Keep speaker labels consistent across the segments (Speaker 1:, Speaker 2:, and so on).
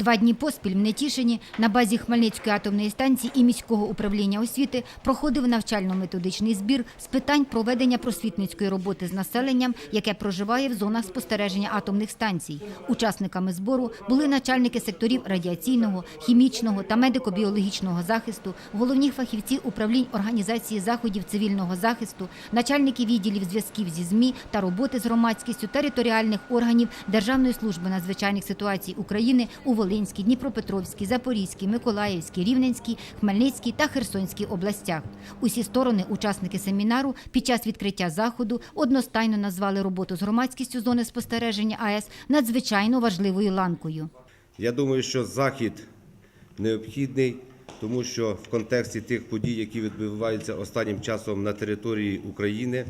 Speaker 1: Два дні поспіль в Нетішині на базі Хмельницької атомної станції і міського управління освіти проходив навчально-методичний збір з питань проведення просвітницької роботи з населенням, яке проживає в зонах спостереження атомних станцій. Учасниками збору були начальники секторів радіаційного, хімічного та медико-біологічного захисту, головні фахівці управлінь організації заходів цивільного захисту, начальники відділів зв'язків зі ЗМІ та роботи з громадськістю територіальних органів Державної служби надзвичайних ситуацій України у Волинській, Дніпропетровській, Запорізькій, Миколаївській, Рівненській, Хмельницькій та Херсонській областях. Усі сторони, учасники семінару, під час відкриття заходу одностайно назвали роботу з громадськістю зони спостереження АЕС надзвичайно важливою ланкою.
Speaker 2: Я думаю, що захід необхідний, тому що в контексті тих подій, які відбуваються останнім часом на території України,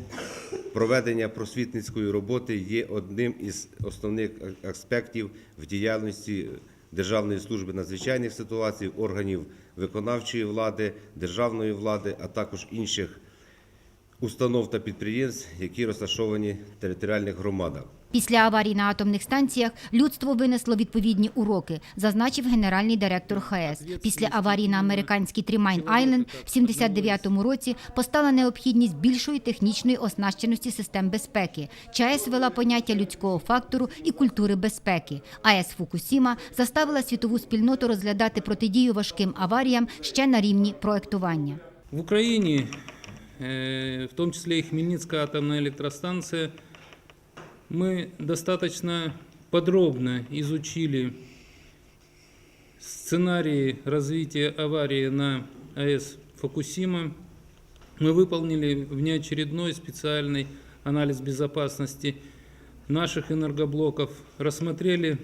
Speaker 2: проведення просвітницької роботи є одним із основних аспектів в діяльності Державної служби надзвичайних ситуацій, органів виконавчої влади, державної влади, а також інших установ та підприємств, які розташовані в територіальних громадах.
Speaker 1: Після аварій на атомних станціях людство винесло відповідні уроки, зазначив генеральний директор ХАЕС. Після аварії на американській Трімайн Айленд в 79-му році постала необхідність більшої технічної оснащеності систем безпеки. ЧАЕС вела поняття людського фактору і культури безпеки. АЕС Фукусіма заставила світову спільноту розглядати протидію важким аваріям ще на рівні проектування.
Speaker 3: В Украине, э, в том числе и Хмельницкая атомная электростанция, мы достаточно подробно изучили сценарии развития аварии на АЭС Фукусима. Мы выполнили внеочередной специальный анализ безопасности наших энергоблоков, рассмотрели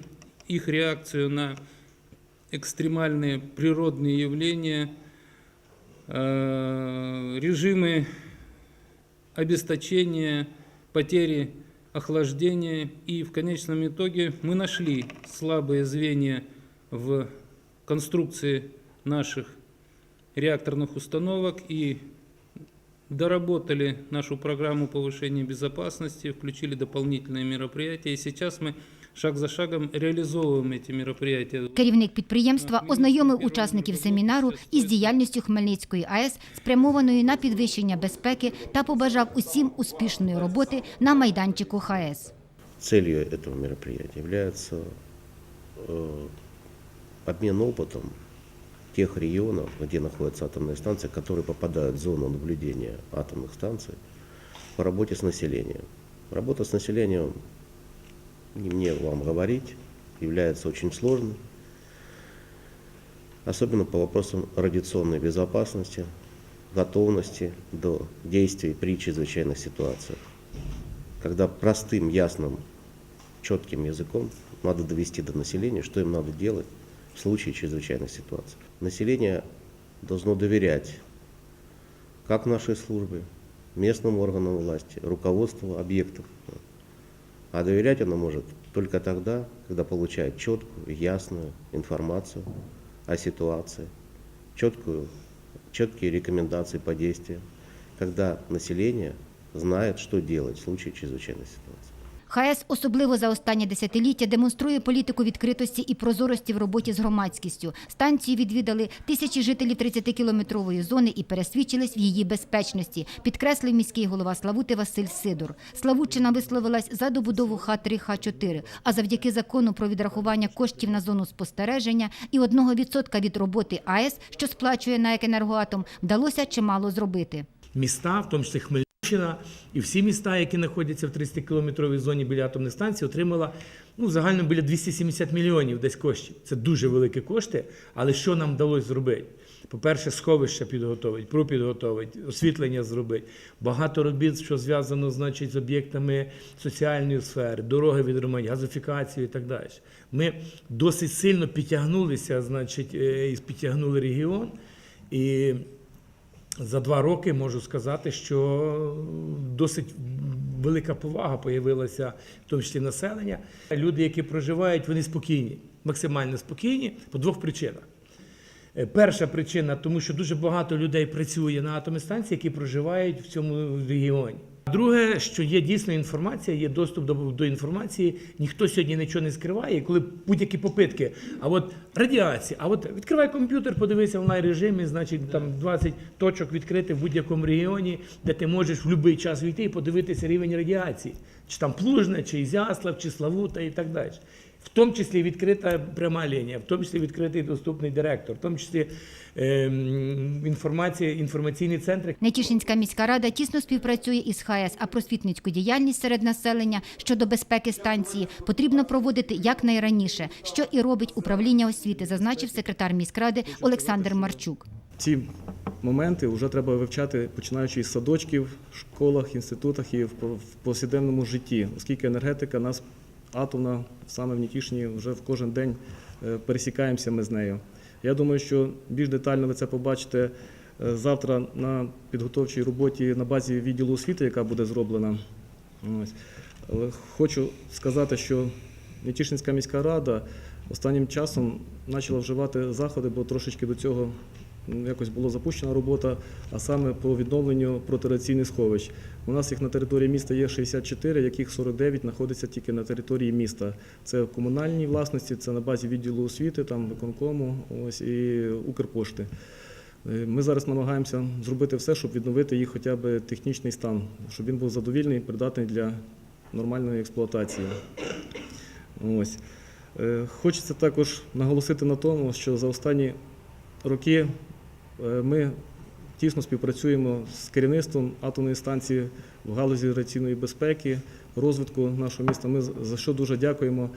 Speaker 3: их реакцию на экстремальные природные явления – э, режимы обесточения, потери охлаждения. И в конечном итоге мы нашли слабые звенья в конструкции наших реакторных установок и доработали нашу программу повышения безопасности, включили дополнительные мероприятия. И сейчас мы шаг за шагом реализовываем эти мероприятия.
Speaker 1: Керівник підприємства ознайомив учасників семінару із діяльністю Хмельницької АЕС, спрямованою на підвищення безпеки та побажав усім успішної роботи на майданчику ХАЕС.
Speaker 4: Целью этого мероприятия является э, обмен опытом тех регионов, где находятся атомные станции, которые попадают в зону наблюдения атомных станций, по работе с населением. Работа с населением, не мне вам говорить, является очень сложной, особенно по вопросам радиационной безопасности, готовности до действий при чрезвычайных ситуациях. Когда простым, ясным, четким языком надо довести до населения, что им надо делать в случае чрезвычайной ситуации. Население должно доверять как нашей службе, местным органам власти, руководству объектов. А доверять оно может только тогда, когда получает четкую, ясную информацию о ситуации, четкую, четкие рекомендации по действиям, когда население знает, что делать в случае чрезвычайной ситуации.
Speaker 1: ХАЕС особливо за останнє десятиліття демонструє політику відкритості і прозорості в роботі з громадськістю. Станцію відвідали тисячі жителів 30-кілометрової зони і пересвідчились в її безпечності, підкреслив міський голова Славути Василь Сидор. Славутчина висловилась за добудову Х3, Х4, а завдяки закону про відрахування коштів на зону спостереження і 1% від роботи АЕС, що сплачує на «Енергоатом», вдалося чимало зробити.
Speaker 5: міста, в тому числі Хмельниччина, і всі міста, які знаходяться в 30-кілометровій зоні біля атомних станцій, отримала ну, загально біля 270 мільйонів десь коштів. Це дуже великі кошти. Але що нам вдалося зробити? По-перше, сховища підготовить, ПРУ підготовить, освітлення зробить. Багато робіт, що зв'язано значить, з об'єктами соціальної сфери, дороги відремонтувати, газифікацію і так далі. Ми досить сильно підтягнулися, значить, е, і підтягнули регіон. І за два роки можу сказати, що досить велика повага появилася, в тому числі населення. Люди, які проживають, вони спокійні, максимально спокійні по двох причинах. Е, Перша причина, тому що дуже багато людей працює на атомній станції, які проживають в цьому регіоні. Друге, що є дійсно інформація, є доступ до, до інформації. Ніхто сьогодні нічого не скриває. І коли будь-які попитки, а от радіація, а от відкривай комп'ютер, подивися в онлайн режимі, значить там 20 точок відкрити в будь-якому регіоні, де ти можеш в будь-який час війти і подивитися рівень радіації, чи там Плужне, чи Ізяслав, чи Славута і так далі. В тому числі відкрита пряма лінія, в тому числі відкритий доступний директор, в тому числі ем, інформація, інформаційні центри.
Speaker 1: Нетішинська міська рада тісно співпрацює із ХАЕС, а просвітницьку діяльність серед населення щодо безпеки станції потрібно проводити якнайраніше, що і робить управління освіти, зазначив секретар міськради Олександр Марчук.
Speaker 6: ці моменти вже треба вивчати, починаючи із садочків, школах, інститутах і в повсякденному житті, оскільки енергетика нас атомна саме в Нікішні вже в кожен день е, пересікаємося ми з нею. Я думаю, що більш детально ви це побачите е, завтра на підготовчій роботі на базі відділу освіти, яка буде зроблена. Ось. Хочу сказати, що Нетішинська міська рада останнім часом почала вживати заходи, бо трошечки до цього якось була запущена робота, а саме по відновленню протирадіаційних сховищ. У нас їх на території міста є 64, яких 49 знаходиться тільки на території міста. Це в комунальній власності, це на базі відділу освіти, там виконкому, ось і Укрпошти. Е, Ми зараз намагаємося зробити все, щоб відновити їх хоча б технічний стан, щоб він був задовільний, придатний для нормальної експлуатації. Ось. Е, Хочеться також наголосити на тому, що за останні роки ми тісно співпрацюємо з керівництвом атомної станції в галузі радіаційної безпеки, розвитку нашого міста. Ми за що дуже дякуємо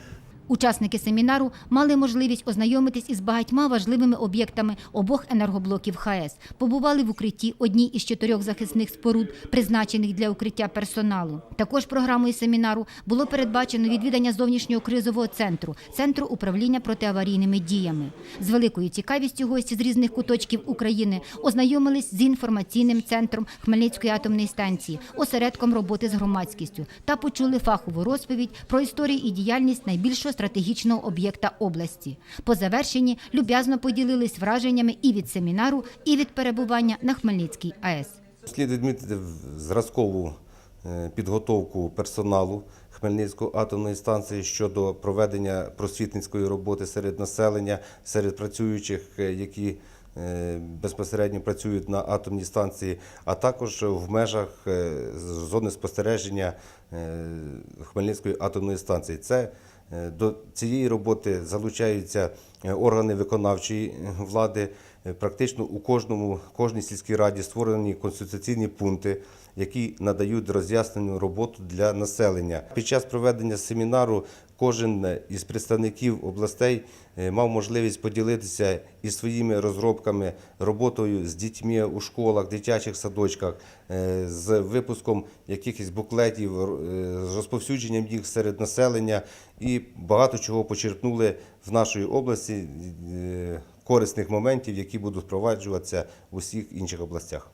Speaker 1: Учасники семінару мали можливість ознайомитись із багатьма важливими об'єктами обох енергоблоків ХАЕС. Побували в укритті одній із чотирьох захисних споруд, призначених для укриття персоналу. Також програмою семінару було передбачено відвідання зовнішнього кризового центру, центру управління протиаварійними діями. З великою цікавістю гості з різних куточків України ознайомились з інформаційним центром Хмельницької атомної станції, осередком роботи з громадськістю та почули фахову розповідь про історію і діяльність найбільшого стратегічного об'єкта області. По завершенні люб'язно поділились враженнями і від семінару, і від перебування на Хмельницькій АЕС.
Speaker 2: Слід відмітити зразкову е, підготовку персоналу Хмельницької атомної станції щодо проведення просвітницької роботи серед населення, серед працюючих, е, які е, безпосередньо працюють на атомній станції, а також в межах зони спостереження Хмельницької атомної станції. Це до цієї роботи залучаються е, органи виконавчої е, влади. Е, Практично у кожному кожній сільській раді створені конституційні пункти, які надають роз'яснену роботу для населення. Під час проведення семінару кожен е, із представників областей е, мав можливість поділитися із своїми розробками, роботою з дітьми у школах, дитячих садочках, з випуском якихось буклетів, з розповсюдженням їх серед населення і багато чого почерпнули в нашій області корисних моментів, які будуть впроваджуватися в усіх інших областях.